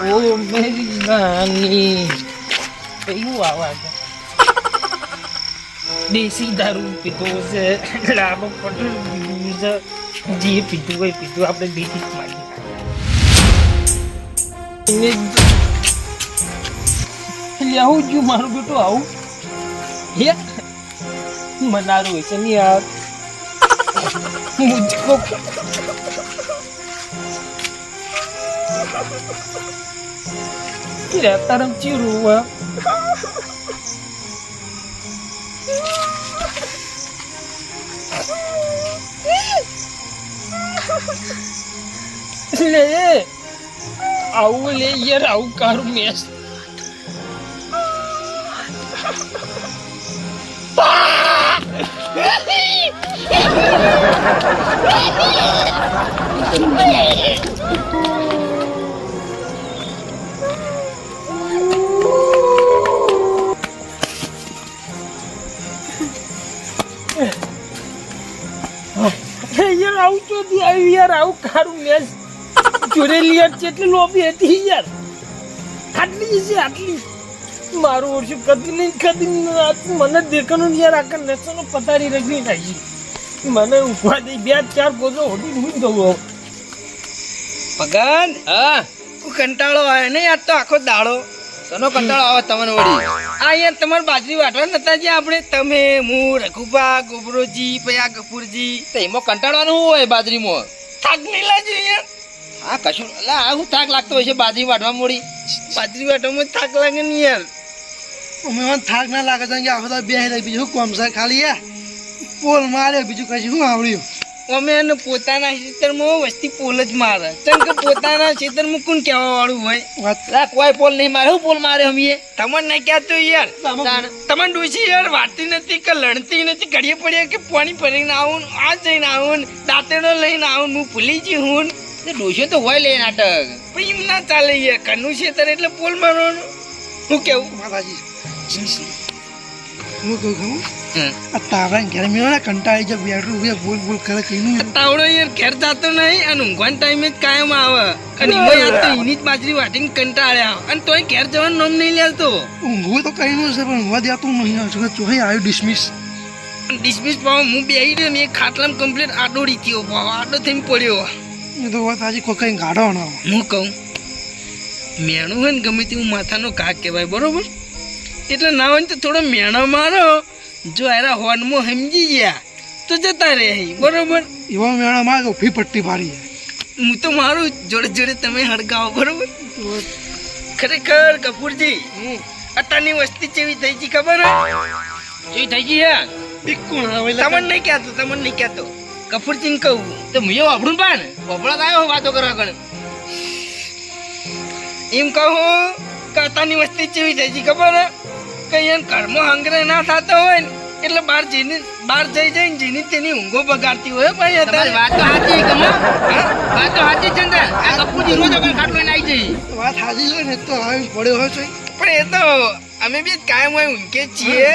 ઓ મેરી નાની કયું આવા છે દેશી દારૂ પીધો છે પટેલ પીવું છે જે પીધું હોય પીધું આપણે દેશી જ માગી એટલે આવું જ્યું મારું બેટું આવું હે મનારું હશે ને યાર મુझको રહેતા રમચી રૂવા લે આવું લે યાર આવું કારું મેસ યાર આવું ચોથી આવ્યું યાર, આવું કારું મેસ ચોરેલી યાર કેટલી લોભી હતી યાર. આટલી છે, આટલી. મારું ઓછું કદી નહીં કદી નહીં. તો મને દેખાનું યાર, આખા નસોનો રજની થાય છે મને ઊભા દઈ બે, ચાર કોઝો હોટી હું જવું પગન હા. કંટાળો આવે ને યાર તો આખો દાડો. સનો કંટાળો આવે તમને વળી. આ યાર તમારે બાજરી વાટવા નતા જે આપણે? તમે હું રઘુભા ગોબરોજી પયા આ કપૂરજી. તો એમાં કંટાળવાનું શું હોય બાજરીમાં? થાક નહીં લાગે યાર હા કશું લા આ હું થાક લાગતો હોય છે બાજરી વાટવા મોડી? બાજરી વાટવામાં થાક લાગે નહીં યાર. અમે થાક ના લાગે છે કે દાડો બેહી રહી બીજું કોમ છે? ખાલી યા પોલ માર્યો બીજું કશું શું આવડ્યું? અમે એને પોતાના ખેતરમાં વસ્તી પોલ જ મારે. કેમ કે પોતાના ખેતરમાં કોણ કહેવા વાળું હોય? વાત કોઈ પોલ નહીં મારે. હું પોલ મારે હમીએ? તમને નહીં કહેતો યાર. તમને ડોસી યાર વાતી નથી કે લડતી નથી. ઘડીએ પડીએ કે પાણી ભરીને આવું આ જઈને આવું દાંતેડો લઈને આવું હું ભૂલી જઈ હું. ડોસ્યો તો હોય લે નાટક. પણ એમ ના ચાલે યાર. ઘરનું ખેતર એટલે પોલ મારવાનું. હું કેવું? માતાજી હું કહું ખબર આ તારા ઘેર મેળો ને કંટાળી જાય બેઠું ઉભે બોલ બોલ કરે કઈનું તાવડો યાર ઘેર જાતો નહીં અને ઊંઘવાન ટાઈમે જ કાયમ આવે અને એમાં યાર તો એની જ બાજરી વાટીને કંટાળ્યા અને તોય ઘેર જવાનું નામ નહીં લેતો ઊંઘવું તો કઈનું છે પણ ઊંઘવા દેતું નહીં હજુ ચોહી આવ્યું ડિસમિસ ડિસમિસ પાવ હું બેહી રહ્યો ને એક ખાટલામાં કમ્પ્લીટ આડોડી થયો પાવ આડો થઈને પડ્યો એ તો વાત આજે કોઈ કઈ ગાઢો ના હું કહું મેણું હોય ને ગમે તેવું માથાનો ઘા કહેવાય બરોબર એટલે ના હોય તો થોડો મેણો મારો. જો એરા હોર્નમાં સમજી ગયા તો જતા રહે બરોબર? એવા મેળા માં ઊભી પટ્ટી પાડી હું તો મારું જોડે જોડે તમે હડકાવો બરોબર? ખરેખર કપૂરજી અટાની વસ્તી કેવી થઈ ગઈ ખબર હે? જોઈ થઈ ગઈ હે બીકુણ આવે તમને નહીં કહેતો તમને નહીં કહેતો. કપૂરજી ને કહું. તો મુએ વાપરું પાન વપરાત આવ્યો વાતો કરવા કણ એમ કહું કે અટાની વસ્તી કેવી થઈ ગઈ ખબર હે? કે અહીંયા ઘરમાં હંગરે ના થતો હોય ને એટલે બહાર જીની બહાર જઈ જઈને જીની તેની ઊંઘો બગાડતી હોય ભાઈ તમારી અત્યારે. વાત તો સાચી કમા વાત તો સાચી છે ને આ કપૂજી રોજ આપણે ખાટલો લઈને આવી જઈ વાત સાચી છે ને તો આવી પડ્યો હોય છે. પણ એ તો અમે બી કાયમ હોય ઊંઘે છીએ.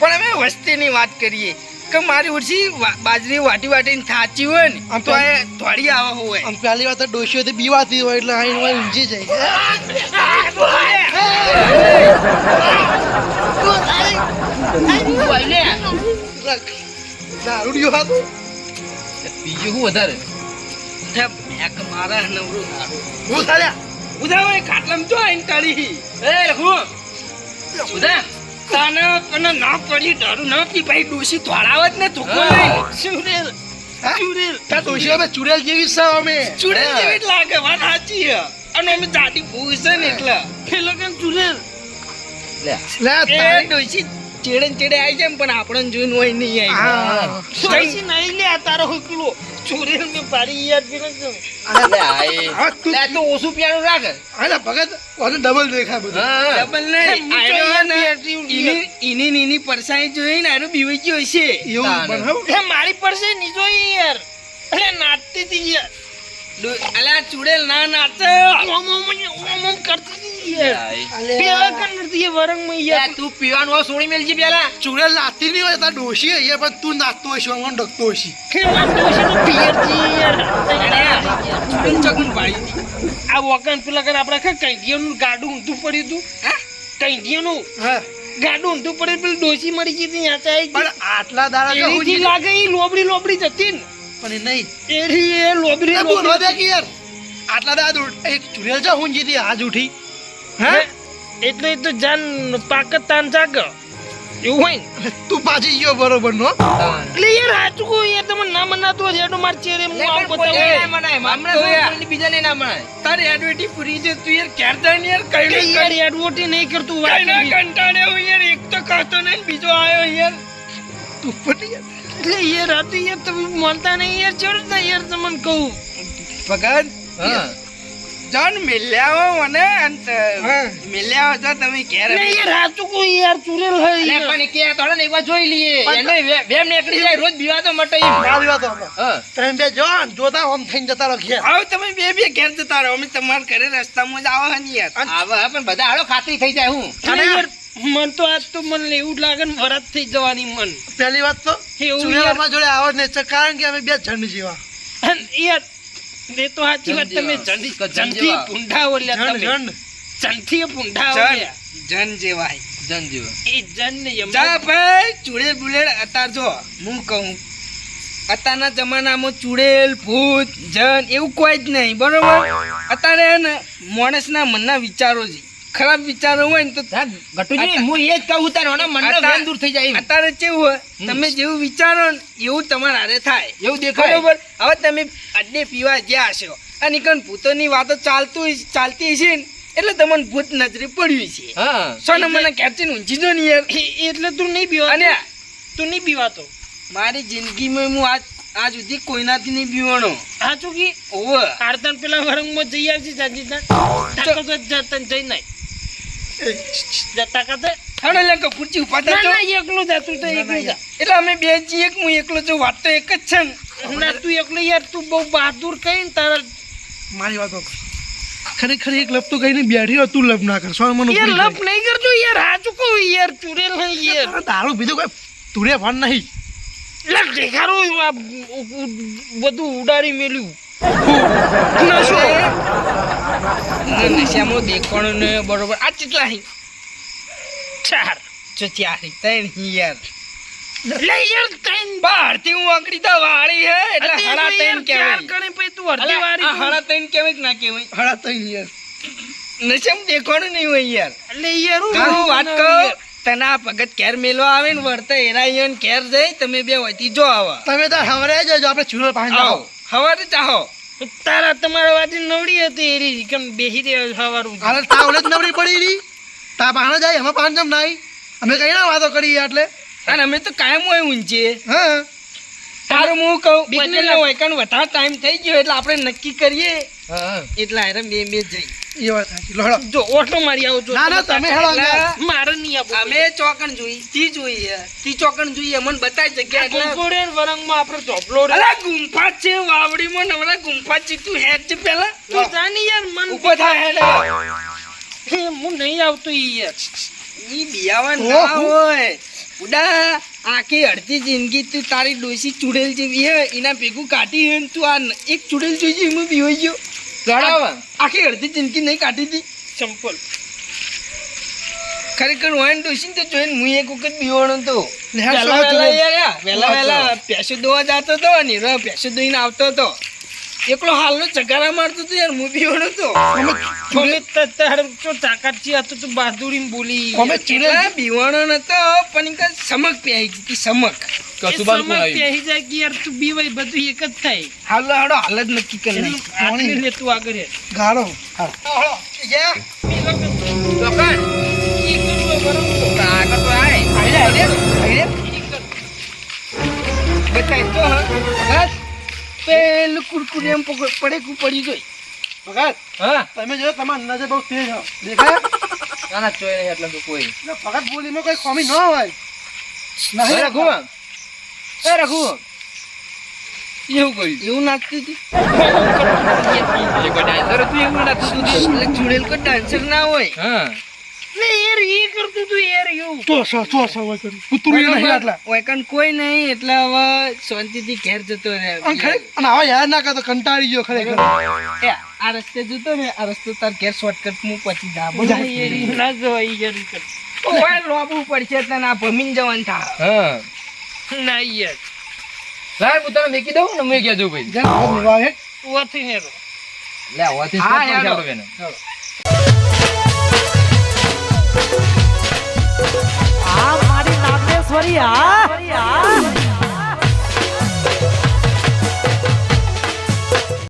પણ અમે વસ્તીની વાત કરીએ. કે મારી ઉડસી બાજરી વાટી વાટીને થાચી હોય ને આમ તો એ થોડી આવા હોય. આમ પહેલી વાત તો ડોશીઓ તો બીવાતી હોય એટલે અહીં હોય ઊંચી જાય. દારૂડિયો હતો બીજું શું વધારે? મેં મેક મારા નવરું દારૂ હું સારા ઉધા હોય ખાટલામાં જો આઈને કાઢી. એ હું? ઉધા તાને ના પડી દારૂ ના પી ભાઈ ડોસી ને ધોકો નહીં. સુરેલ અમે ચુડેલ જેવી છે અમે. ચુડેલ જેવી લાગે વાત સાચી છે. અને અમે જાડી ભૂસ છે ને એટલે. એ લોકો ચુડેલ. લે. એ ડોસી ચેડે ચેડે આવી જાય પણ આપણને જોઈને હોય નહીં આવી ડોસી નહીં લે તારો હુકલો. ચુડેલ ને પાડી યાદ હા તું લે તો ઓછું પિયાનું રાખ. આને ભગત વાંધો ડબલ દેખાય બધું. ડબલ નહીં આયરો ને ઈની ઈની પરસાઈ જોઈ ને આયરો બીવાઈ ગયો છે એવું બનાવ મારી પરસે ની જોઈ યાર. અરે નાચતી હતી યાર. ડો- અલા ચુડેલ ના નાચે. ઓમ ઓમ ઓમ ઓમ કરતી. પેલા કરતી એ વરંગમાં લે, યાર તું પીવાનું હોય સોડી મેલજી પેલા. ચુડેલ નાતી નહીં હોય તાર ડોશી અહીંયા પણ તું નાચતો હશે હું ડકતો હશે. આ વોકન પેલા કર આપણે ખા કૈંડિયાનું ગાડું ઊંધું પડ્યું હતું. હા? કૈંડિયાનું હા. ગાડું ઊંધું પડ્યું પેલી ડોસી મરી ગઈ હતી ત્યાં ચાઈ પણ આટલા દાડા લાગે એ લોબડી લોબડી જતી ને. પણ એ નહીં. એરી એ લોબડી એ બોલો દે કે યાર. આટલા દાદ એક ચુરેલ છે હું જીતી આજ ઉઠી. હે? એટલે તો જાન પાકિસ્તાન જાગ. એવું હોય ને? તું પાછી ગયો બરોબર નો? એટલે યાર સાચું કહું યાર તમે ના મનાતો હોય એનો માર ચહેરે હું આવું બતાવું. હમણાં બીજા ને ના મનાય. તારે એડવર્ટી પૂરી છે તું યાર ક્યારે જાય ને યાર? કઈ યાર એડવર્ટી નહીં કરતું વાત કંટાળે યાર એક તો કાતો નહીં બીજો આવ્યો યાર. તું પટી યાર. એટલે યાર આ યાર તમે માનતા નહીં યાર ચડ ના યાર તમને કહું. ભગત જોન જાન મિલ્યા હો મને અંત હા. મિલ્યા હો તો તમે ઘેર એટલે યાર સાચું કહું યાર ચુરેલ હે અરે પણ કે તોડે ને એકવાર જોઈ લઈએ. એને વેમ નીકળી જાય રોજ બીવાતો મટે મારી વાત સાંભળો. હા. તમે બે જોન જોતા આમ થઈને જતા રહો ઘેર. આવો તમે બે બે ઘેર જતા રહો. અમે તમારા ઘરે રસ્તામાં જ આવો ને યાર. આવો પણ બધા હાલો ખાતરી થઈ જાય હું. યાર મન તો આજ તો મને એવું લાગે ને વરત થઈ જવાની મન. પહેલી વાત તો એવું અમારા જોડે આવો જ નહીં કારણ કે અમે બે જણ જેવા. એ એ તો સાચી વાત તમે જન જંડી ઓલ્યા તમે. પૂંઢા જન ઓલ્યા જન જેવા જન જેવા. એ જન ને યમ જા ભાઈ ચુડેલ બુલેડ અતાર જો. હું કહું અત્યારના જમાનામાં ચુડેલ ભૂત જન એવું કોઈ જ નહીં બરોબર? અત્યારે ને માણસના મનના વિચારો છે ખરાબ વિચારો હોય ને તો ઘટુજી હું એ જ કહું તારે ને મનનો અત્યારે- દૂર થઈ જાય અત્યારે કેવું હોય? તમે જેવું વિચારો ને એવું તમારા હારે થાય. એવું દેખાય. બરોબર? હવે તમે આજે પીવા ગયા હશો. અને કણ ભૂતોની વાતો ચાલતું ચાલતી હશે ને એટલે તમને ભૂત નજરે પડ્યું છે. હા. સોને મને ખેંચીને ઊંચી જો ને એટલે તું નહીં પીવા અને તું નહીં બીવાતો મારી જિંદગીમાં હું આજ આજ સુધી કોઈનાથી નહીં બીવાનો સાચું કે? ઓવ. આરતન પેલા વરંગમાં જઈ આવશે જાજી જઈ નાય જા તાકાત જ. હાડો લે કપૂરજી ના ના એકલું જા તું તો એકલું જા એટલે અમે બે જઈએ એક હું એકલો છું વાત તો એક જ છે ને. ના તું એકલો યાર તું બહુ બહાદુર કહી ને તારા મારી વાતો. ખરેખર એક લપ તો કહીને બેઠી હોય તું લપ ના કર. સો મને યાર લપ નહીં કરજો યાર હાચું કહું યાર ચુડેલ નહીં યાર. તારે બીજું કોઈ? તુરે ફોન નહીં. લે દેખાડો આ બધું ઉડાડી મેલ્યું. નશામાં ને બરોબર? આ કેટલા હી. ચાર. જો ચાર ત્રણ યાર. લે યાર ત્રણ. બહારથી હું આંકડી તો વાળી હે એટલે અતિ ત્રણ ચાર કહેવાય પછી તું અડધી અલા, વારી ત્રણ કહેવાય ના કેવાય? હળા તઈ યાર. નશામાં દેખવાનું નહીં હોય યાર. એટલે યાર હું વાત કહું તને આ ભગત કેર મેલવા આવે ને વર્તે એરા કેર જઈ તમે બે વતી જો આવા. તમે તો હવરે જજો આપણે ચૂલો પાણી હવે હવારે ચાહો. તારા તમારા વાતે નવડી હતી એરી કેમ બેહી રહ્યો સવારું હાલે તાવલે જ નવડી પડી રહી તા પાણા જાય અમે પાણ જમ નાઈ. અમે કઈ ના વાતો કરી એટલે? અને અમે તો કાયમ હોય ઊંચીએ હા. તારું હું કહું બીક હોય કારણ વધારે ટાઈમ થઈ ગયો એટલે આપણે નક્કી કરીએ. હા. એટલે હારે બે બે જઈ. એ વાત સાચી. લડો જો ઓટલો મારી આવો ના ના તમે હેળો મારે નહીં આપો અમે ચોકણ જોઈ તી જોઈએ તી ચોકણ જોઈએ મને બતાવી જગ્યા એટલે કુંકોડે વરંગમાં આપણે ચોપલો રે. ગુંફા છે વાવડીમાં નવરા ગુંફા છે તું હેડ છે પેલા તું જાની યાર મન ઊભો થા હેડ. હું નહીં આવતો ઈ યાર. ઈ બિયાવા ના હોય. ઉડા આખી અડધી જિંદગી તું તારી ડોસી ચુડેલ જેવી હે એના ભેગું કાઢી હે તું આ એક ચુડેલ જોઈ હું હોય ગયો. લડાવા આખી અડધી જિંદગી નહીં કાઢી હતી ચંપલ ખરેખર હોય ને ડોસી તો જોઈને હું એક વખત બીવાનો તો વહેલા વહેલા પેસો દોવા જતો હતો ને રો પેસો દોઈને આવતો હતો એકલો હાલનો ચગારા મારતો હતો યાર હું બીવાનો તો. અમે ત- તાર તો તાકાતથી આતો તો તું બહાદુરી બોલી. અમે ચૂલે બીવાનો નતો પણ કાંઈ સમક પ્યાઈ ગઈ સમક. એ સમય પહેરી જાય કે યાર તું બીવાય બધું એક જ થાય. હાલો હાલો હાલ જ નક્કી કરી નાખી. લે તું આગળ ગાળો. હા. ચોકન ઈ કરવું. તો આગળ તો આય. આઈ રે, આઈ રે. બતાય તો હા. પેલું કુરકુરી એમ પડે કુ પડી જોઈ ભગત હા? તમે જો તમાર અંદાજે બહુ તેજ હો. દેખાય? ના ચોય નહીં એટલે કોઈ. ભગત બોલીમાં કોઈ ખોમી ન હોય. નહીં રઘુ એ રઘુ એવું કર્યું. એવું નાચતી હતી? ડાન્સર હતું એવું નાખતું હતું? એટલે જોડેલ કોઈ ડાન્સર ના હોય. હા. યાર એ કરતું તું યાર એવું. ચોસો ચોસો હોય કર્યું કૂતરું એ નહીં આટલા. ઓયકન કોઈ નહીં એટલે હવે શાંતિથી ઘેર જતો રહે. અને ખરે અને હવે યાદ ના કરતો કંટાળી ગયો ખરેખર એ આ રસ્તે જતો ને આ રસ્તો તાર ઘેર શોર્ટકટ હું પછી જા. જા. યાર ઈ ના જવાય યાર કર ઓય લોબવું પડશે તને આ ભમીન જવાનું થાય. હા. ના યાર લાય હું તને મેકી દઉં ને મેં કહેજો ભાઈ. હે. વાથી ને લે હોવાથી હા, યાર. ચાલો બેન. આ મારી નાગેશ્વરી આ